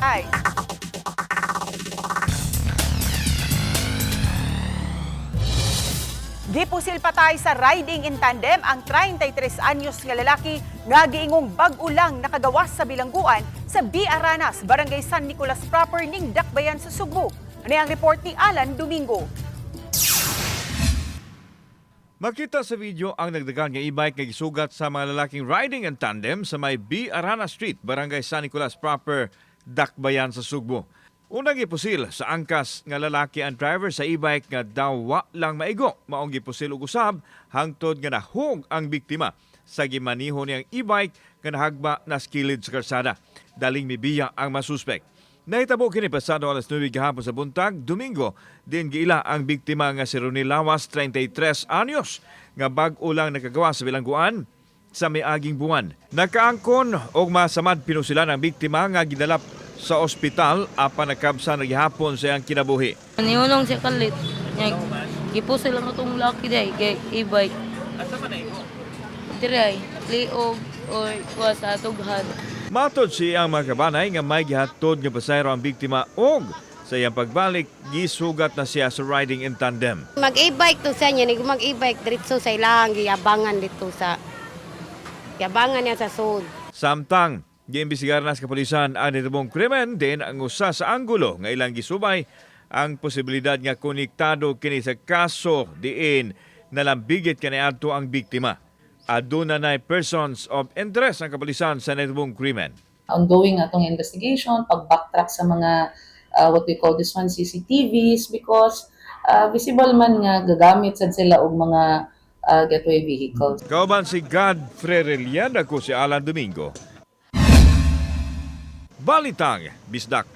Ay. Gipusil patay sa riding in tandem ang 33 anyos nga lalaki nga giingong bag-ulang nakagawas sa bilangguan sa B. Aranas, Barangay San Nicolas proper ning Dakbayan sa Sugbo. Ano ang report ni Alan Domingo? Makita sa video ang nagdagan nga e-bike nga gisugat sa mga lalaking riding in tandem sa may B. Arana Street, Barangay San Nicolas proper, Dakbayan sa Sugbo. Unang gipusil sa angkas nga lalaki ang driver sa e-bike nga daw wa lang maigo. Maong gipusil og usab hangtod nga nahug ang biktima sa gimaniho niyang e-bike nga nahagba na skilled sa karsada. Daling mibiya ang masuspek. Nahitabo kini pasado alas 9 gahapon sa buntag, Domingo, din giila ang biktima nga si Ronnie Lawas, 33 anyos, nga bag-o lang nakagawa sa bilangguan sa miaging buwan. Nakaangkon og masamad pinusilan ang biktima nga gidalap sa ospital apan nakabsa na gihapon sa iyang kinabuhi. Niunong siya kalit. Nga, gipusil lang itong lucky day kay e-bike. Asa man imo? Tiray, liog or kuha sa atughan. Matod si ang mga kabanay nga may gihatod nga pasayro ang biktima og sa iyang pagbalik gisugat na siya sa riding in tandem. Mag e-bike to sa niya, nig mag e-bike diretso sa ilang giyabangan dito sa giyabangan niya sa sud. Samtang giimbestigar na sa kapulisan ang nitubong krimen din ang usa sa anggulo nga ilang gisubay ang posibilidad nga konektado kini sa kaso diin nalambigit kaniadto ang biktima. Aduna na persons of interest ang kapulisan sa nitubong krimen. ongoing atong investigation, pag-backtrack sa mga uh, what we call this one CCTVs because uh, visible man nga gagamit sad sila og mga uh, getaway vehicles. Kauban si Godfrey Relian, ako si Alan Domingo. Balitang, Bisdak